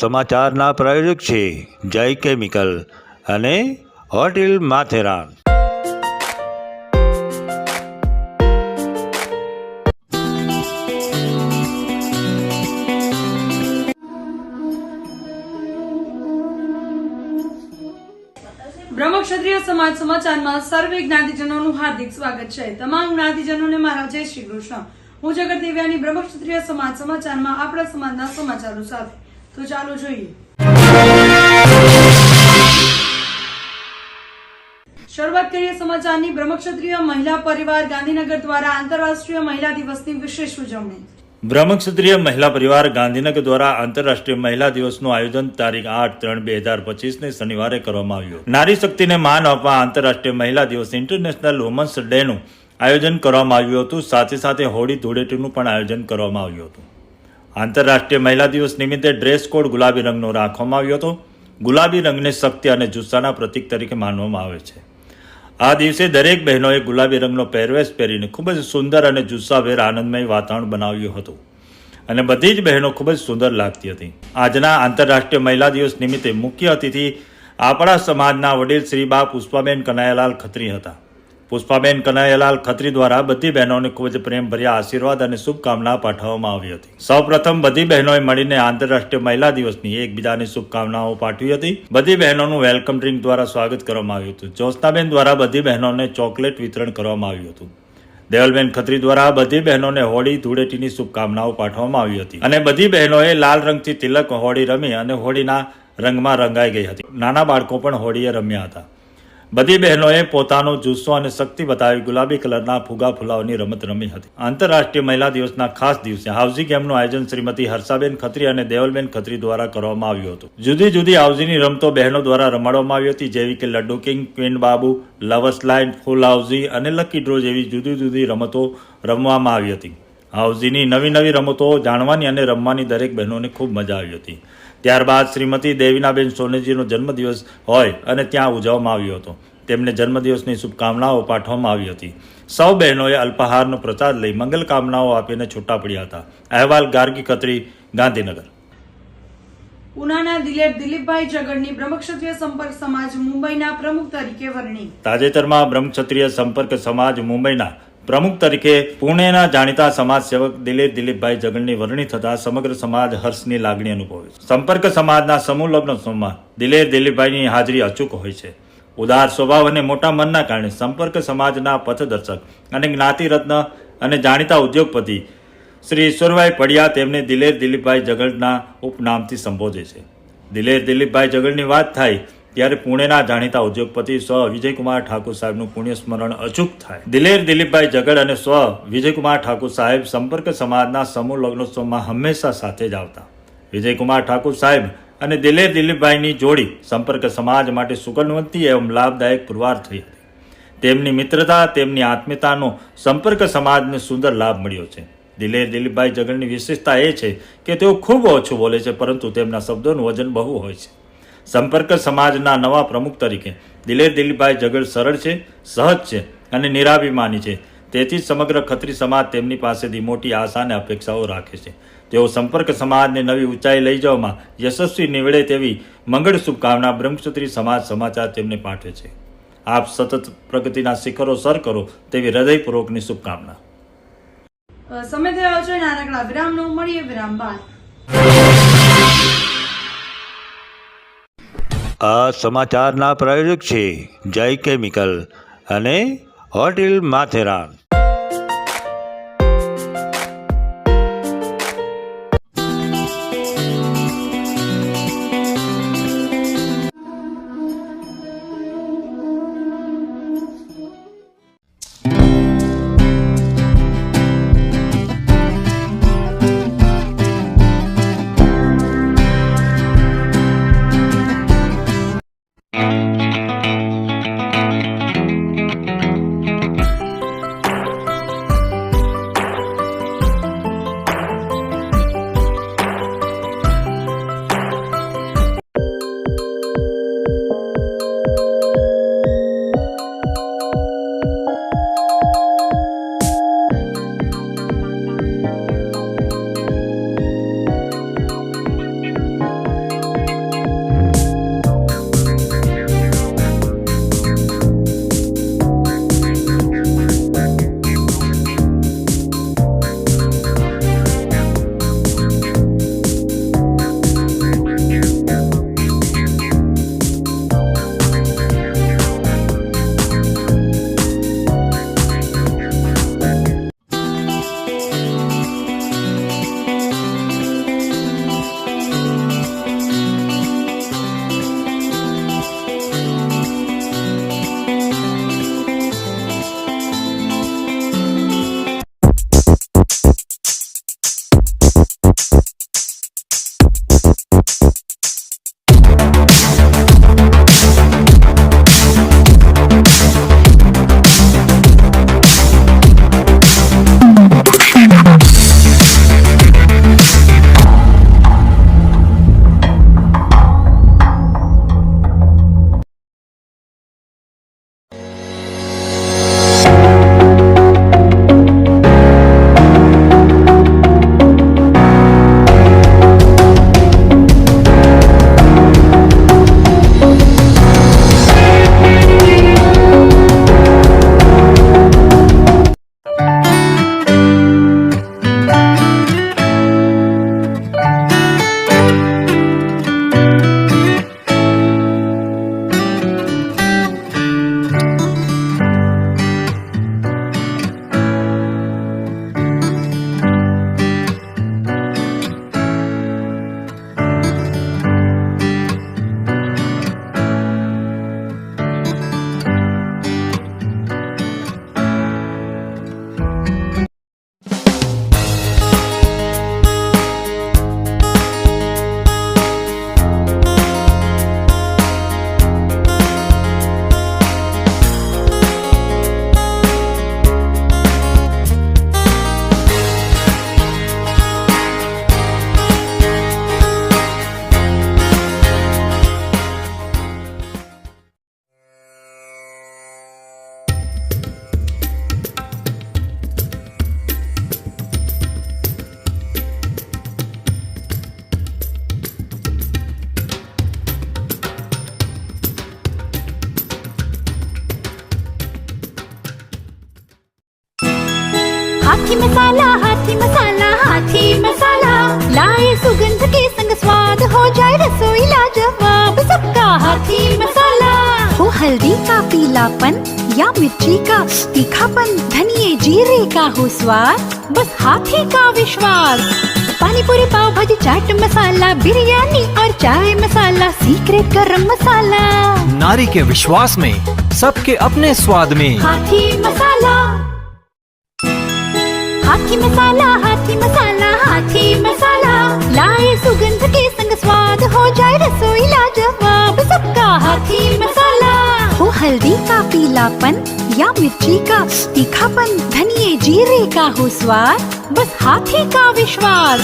સમાચારના પ્રાયોજક છે જય કેમિકલ અને હોટેલ માથેરાન. ક્ષત્રિય સમાજ સમાચારમાં સર્વે જ્ઞાતિજનોનું હાર્દિક સ્વાગત છે. તમામ જ્ઞાતિજનોને મારા જય શ્રી કૃષ્ણ. હું જગત દેવ્યાની બ્રહ્મક્ષત્રિય સમાજ સમાચારમાં આપણા સમાજના સમાચારો સાથે તો ચાલો જોઈએ. શરૂઆત કરીએ સમાચારની. બ્રહ્મક્ષત્રિય મહિલા પરિવાર ગાંધીનગર દ્વારા આંતરરાષ્ટ્રીય મહિલા દિવસની વિશેષ ઉજવણી. બ્રહ્મક્ષત્રિય મહિલા પરિવાર ગાંધીનગર દ્વારા આંતરરાષ્ટ્રીય મહિલા દિવસનું આયોજન તારીખ આઠ ત્રણ બે હજાર પચીસને શનિવારે કરવામાં આવ્યું. નારી શક્તિને માન આપવા આંતરરાષ્ટ્રીય મહિલા દિવસ ઇન્ટરનેશનલ વુમન્સ ડેનું આયોજન કરવામાં આવ્યું હતું. સાથે સાથે હોળી ધૂળેટીનું પણ આયોજન કરવામાં આવ્યું હતું. આંતરરાષ્ટ્રીય મહિલા દિવસ નિમિત્તે ડ્રેસ કોડ ગુલાબી રંગનો રાખવામાં આવ્યો હતો. ગુલાબી રંગને શક્તિ અને જુસ્સાના પ્રતીક તરીકે માનવામાં આવે છે. આ દિવસે દરેક બહેનોએ ગુલાબી રંગનો પહેરવેશ પહેરીને ખૂબ જ સુંદર અને જુસ્સાભેર આનંદમય વાતાવરણ બનાવ્યું હતું. અને બધી જ બહેનો ખૂબ જ સુંદર લાગતી હતી. આજના આંતરરાષ્ટ્રીય મહિલા દિવસ નિમિત્તે મુખ્ય અતિથિ આપણા સમાજના વડીલ શ્રી બા પુષ્પાબેન કનૈયાલાલ ખત્રી હતા. પુષ્પાબેન કનૈયાલાલ ખત્રી દ્વારા બધી બહેનોને ખૂબ જ પ્રેમભર્યા આશીર્વાદ અને શુભકામના પાઠવવામાં આવી હતી. સૌપ્રથમ બધી બહેનોએ મળીને આંતરરાષ્ટ્રીય મહિલા દિવસની એકબીજાને શુભકામનાઓ પાઠવી હતી. બધી બહેનોનું વેલકમ ડ્રિંક દ્વારા સ્વાગત કરવામાં આવ્યું હતું. જ્યોત્સનાબેન દ્વારા બધી બહેનોને ચોકલેટ વિતરણ કરવામાં આવ્યું હતું. દેવલબેન ખત્રી દ્વારા બધી બહેનોને હોળી ધૂળેટીની શુભકામનાઓ પાઠવવામાં આવી હતી. અને બધી બહેનોએ લાલ રંગથી તિલક હોળી રમી અને હોળીના રંગમાં રંગાઈ ગઈ હતી. નાના બાળકો પણ હોળીએ રમ્યા હતા. બધી બહેનોએ પોતાનો જુસ્સો અને શક્તિ બતાવી ગુલાબી કલરના ફુગા ફુલાવની રમત રમી હતી. આંતરરાષ્ટ્રીય મહિલા દિવસના ખાસ દિવસે હાઉસી ગેમનું આયોજન શ્રીમતી હર્ષાબેન ખત્રી અને દેવલબેન ખત્રી દ્વારા કરવામાં આવ્યું હતું. જુદી જુદી હાઉસીની રમતો બહેનો દ્વારા રમાડવામાં આવી હતી, જેવી કે લડ્ડુ કિંગ, ક્વીન બાબુ, લવર્સ લાઇન, ફૂલ હાઉસી અને લકી ડ્રો જેવી જુદી જુદી રમતો રમવામાં આવી હતી. હાઉસીની નવી નવી રમતો જાણવાની અને રમવાની દરેક બહેનોને ખૂબ મજા આવી હતી. ત્યારબાદ શ્રીમતી દેવીનાબેન સોનેજીનો જન્મદિવસ હોય અને ત્યાં ઉજવવામાં આવ્યો હતો. તેમને જન્મદિવસની શુભકામનાઓ પાઠવવામાં આવી હતી. સૌ બહેનોએ અલ્પાહારનો પ્રસાદ લઈ મંગલ કામનાઓ આપીને છૂટા પડ્યા હતા. અહેવાલ ગાર્ગી કતરી ગાંધીનગર. ઉનાના દિલેર દિલીપભાઈ જગડની બ્રહ્મક્ષત્રિય સંપર્ક સમાજ મુંબઈના પ્રમુખ તરીકે વરણી. તાજેતરમાં બ્રહ્મક્ષત્રિય સંપર્ક સમાજ મુંબઈના પ્રમુખ તરીકે પુણેના જાણીતા સમાજ સેવક દિલીપ દિલીપભાઈ જગનની વરણી થતા સમગ્ર સમાજ હર્ષની લાગણી અનુભવે સંપર્ક સમાજના સમૂહ લગ્ન સમૂહમાં દિલેર દિલીપભાઈની હાજરી અચૂક હોય છે. ઉદાર સ્વભાવ અને મોટા મનના કારણે સંપર્ક સમાજના પથદર્શક અને જ્ઞાતિરત્ન અને જાણીતા ઉદ્યોગપતિ શ્રી ઈશ્વરભાઈ પડિયા તેમને દિલેર દિલીપભાઈ જગડના ઉપનામથી સંબોધે છે. દિલેર દિલીપભાઈ જગડની વાત થાય ત્યારે પુણેના જાણીતા ઉદ્યોગપતિ સ્વ વિજયકુમાર ઠાકુર સાહેબનું પુણ્ય સ્મરણ અચૂક થાય. દિલેર દિલીપભાઈ જગડ અને સ્વ વિજયકુમાર ઠાકુર સાહેબ સંપર્ક સમાજના સમૂહ લગ્નોત્સવમાં હંમેશા સાથે જ આવતા. વિજયકુમાર ઠાકુર સાહેબ અને દિલેર દિલીપભાઈની જોડી સંપર્ક સમાજ માટે સુગંધવંતી એવં લાભદાયક પુરવાર થઈ હતી. તેમની મિત્રતા, તેમની આત્મીયતાનો સંપર્ક સમાજને સુંદર લાભ મળ્યો છે. દિલેર દિલીપભાઈ જગડની વિશેષતા એ છે કે તેઓ ખૂબ ઓછું બોલે છે, પરંતુ તેમના શબ્દોનું વજન બહુ હોય છે. સંપર્ક સમાજના નવા પ્રમુખ તરીકે. દિલેર દિલીપભાઈ જગડ સરળ છે, સહજ છે અને નિરાભિમાની છે. તેથી જ સમગ્ર ખત્રી સમાજ તેમની પાસેથી મોટી આશા અને અપેક્ષાઓ રાખે છે. તેઓ સંપર્ક સમાજને નવી ઊંચાઈ લઈ જવામાં યશસ્વી નીવડે તેવી મંગળ શુભકામના બ્રહ્મક્ષત્રી સમાજ સમાચાર તેમને પાઠવે છે. આપ સતત પ્રગતિના શિખરો સર કરો તેવી હૃદયપૂર્વકની શુભકામના. સમય થયો છે નાનકડા વિરામનો. મળીએ વિરામ બાદ. આ સમાચારના પ્રાયોજક છે જય કેમિકલ અને હોટેલ માથેરાન. लाजवाब सबका हाथी मसाला। हो हल्दी का पीलापन या मिर्ची का तीखापन धनिए जीरे का हो स्वाद बस हाथी का विश्वास। पानी पूरी पाव भाजी चाट मसाला बिरयानी और चाय मसाला सीक्रेट गरम मसाला। नारी के विश्वास में सबके अपने स्वाद में। हाथी मसाला। हाथी मसाला हाथी मसाला हाथी मसाला। लाए सुगंध के हो जाए रसोई लाजवाब सबका हाथी मसाला। हो हल्दी का पीलापन या मिर्ची का तीखापन, धनिए जीरे का हो स्वाद, बस हाथी का विश्वास।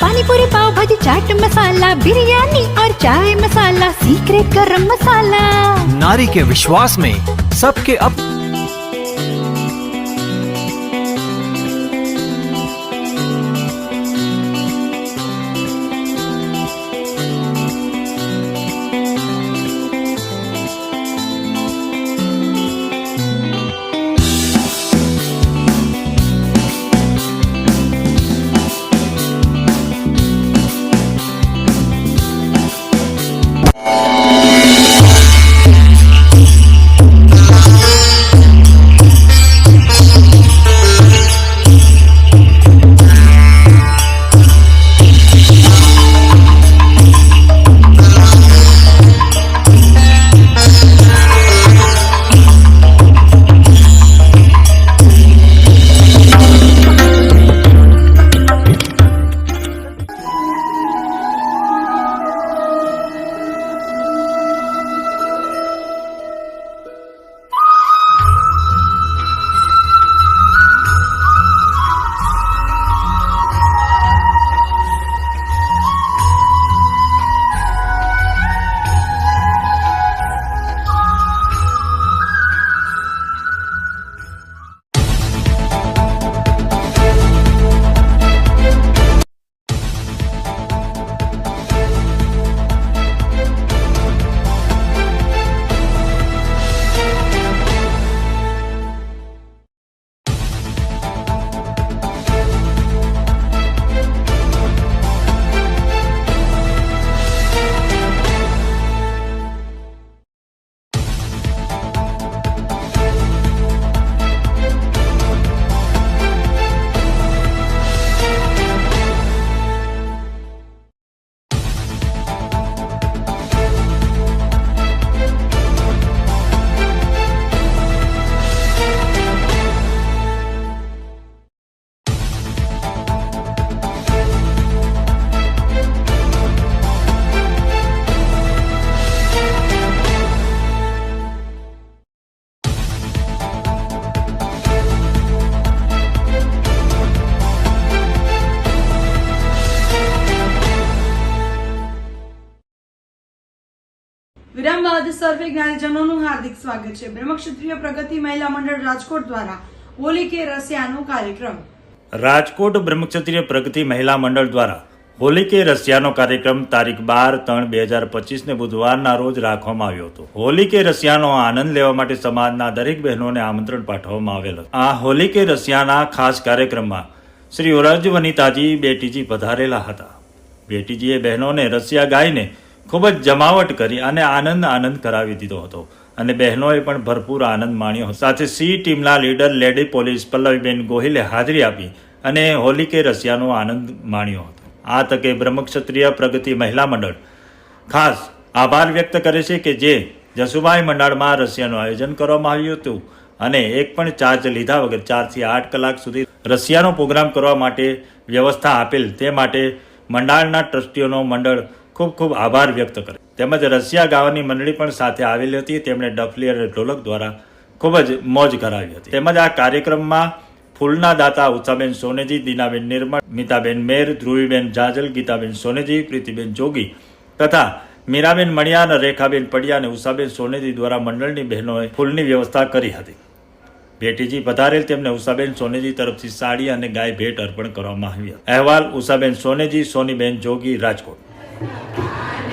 पानी पूरी पाव भाजी, चाट मसाला, बिरयानी और चाय मसाला, सीक्रेट गरम मसाला। नारी के विश्वास में सबके अप વિરામ બાદ સર્વે જ્ઞાનીજનોનું હાર્દિક સ્વાગત છે. બ્રહ્મક્ષત્રિય પ્રગતિ મહિલા મંડળ રાજકોટ દ્વારા હોલી કે રસિયાનો કાર્યક્રમ. રાજકોટ બ્રહ્મક્ષત્રિય પ્રગતિ મહિલા મંડળ દ્વારા હોલી કે રશિયાનો કાર્યક્રમ તારીખ બાર ત્રણ બે હજાર પચીસને બુધવારના રોજ રાખવામાં આવ્યો હતો. હોલી કે રશિયાનો આનંદ લેવા માટે સમાજના દરેક બહેનોને આમંત્રણ પાઠવવામાં આવેલ હતું. આ હોલી કે રશિયાના ખાસ કાર્યક્રમમાં શ્રી ઓરજ વનિતાજી બેટીજી પધારેલા હતા. બેટીજીએ બહેનોને રશિયા ગાઈને ખૂબ જ જમાવટ કરી અને આનંદ આનંદ કરાવી દીધો હતો. અને બહેનોએ પણ ભરપૂર આનંદ માણ્યો. સાથે સી ટીમના લીડર લેડી પોલીસ પલ્લવીબેન ગોહિલે હાજરી આપી અને હોલિકે રશિયાનો આનંદ માણ્યો હતો. આ તકે બ્રહ્મક્ષત્રિય પ્રગતિ મહિલા મંડળ ખાસ આભાર વ્યક્ત કરે છે કે જે જસુભાઈ મંડળમાં રશિયાનું આયોજન કરવામાં આવ્યું હતું અને એક પણ ચાર્જ લીધા વગર ચારથી આઠ કલાક સુધી રશિયાનો પ્રોગ્રામ કરવા માટે વ્યવસ્થા આપેલ તે માટે મંડાળના ટ્રસ્ટીઓનો મંડળ ખૂબ ખૂબ આભાર વ્યક્ત કરે તેમજ રશિયા ગાવાની મંડળી પણ સાથે આવેલી હતી. તેમણે ડફલી અને ઢોલક દ્વારા ખૂબ જ મોજ કરાવી હતી. તેમજ આ કાર્યક્રમમાં ફૂલના દાતા ઉષાબેન સોનેજી, દીનાબેન નિર્મળ, મિતાબેન મેર, ધ્રુવીબેન જાજલ, ગીતાબેન સોનેજી, પ્રીતિબેન જોગી તથા મીરાબેન મણિયા અને રેખાબેન પડિયા અને ઉષાબેન સોનેજી દ્વારા મંડળની બહેનોએ ફૂલની વ્યવસ્થા કરી હતી. ભેટીજી પધારેલ તેમને ઉષાબેન સોનેજી તરફથી સાડી અને ગાય ભેટ અર્પણ કરવામાં આવી હતી. અહેવાલ ઉષાબેન સોનેજી, સોનીબેન જોગી, રાજકોટ. Amen.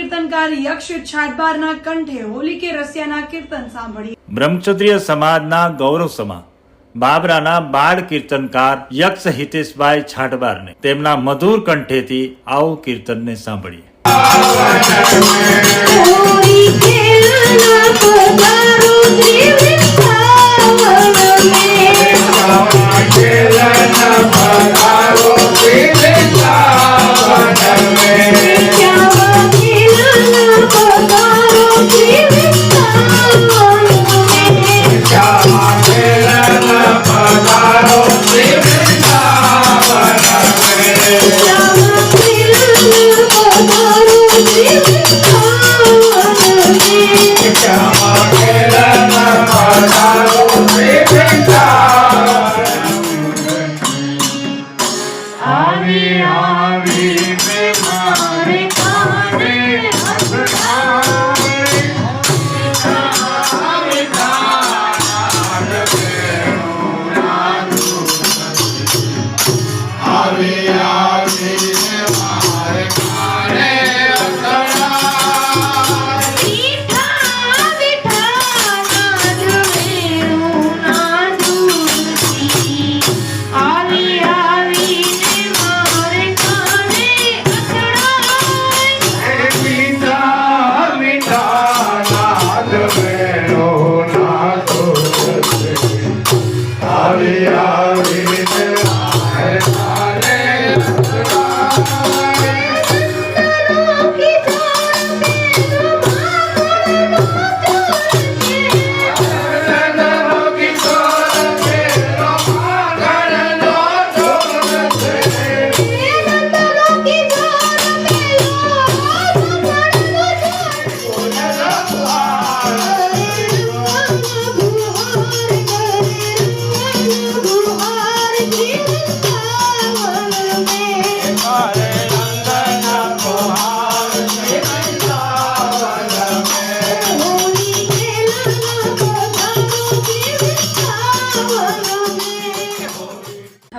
કીર્તનકાર યક્ષ છાટબારના કંઠે હોલી કે રસિયાના કીર્તન સાંભળી. બ્રહ્મક્ષત્રિય સમાજના ગૌરવ સમા. બાબરાના બાળ કીર્તનકાર યક્ષ હિતેશભાઈ છાટબારને તેમના મધુર કંઠેથી આવું કીર્તનને સાંભળીએ.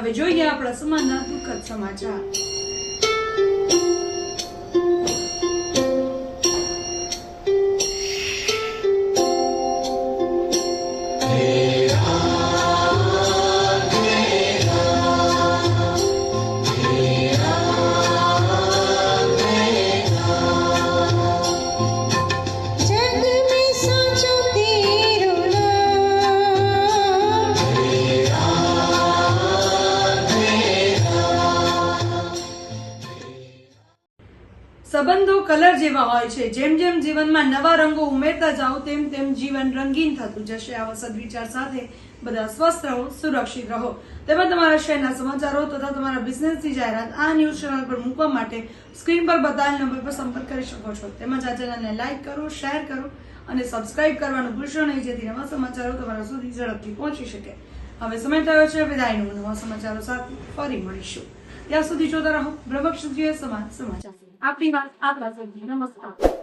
હવે જોઈએ આપણા સમાજના દુઃખદ સમાચાર. સંબંધો કલર જેવા હોય છે. જેમ જેમ જીવનમાં નવા રંગો ઉમેરતા જાઓ, તેમ તેમ જીવન રંગીન થતું જશે. આવા સદવિચાર સાથે બધા સ્વસ્થ રહો, સુરક્ષિત રહો. તેમજ તમારા શહેરના સમાચારો તથા તમારા બિઝનેસની જાહેરાત આ ન્યૂઝ ચેનલ પર મૂકવા માટે સ્ક્રીન પર બતાવેલ નંબર પર સંપર્ક કરી શકો છો. તેમજ આ ચેનલને લાઇક કરો, શેર કરો અને સબસ્ક્રાઇબ કરવાનું ભૂલશો નહીં, જેથી નવા સમાચારો તમારા સુધી ઝડપથી પહોંચી શકે. હવે સમય થયો છે વિદાયનું નવા સમાચારો સાથે ફરી મળીશું. ત્યાં સુધી જોતા રહો. બ્રહ્મક્ષત્રિય સમાજ સમાચાર. આપણી વાત આગળ નમસ્કાર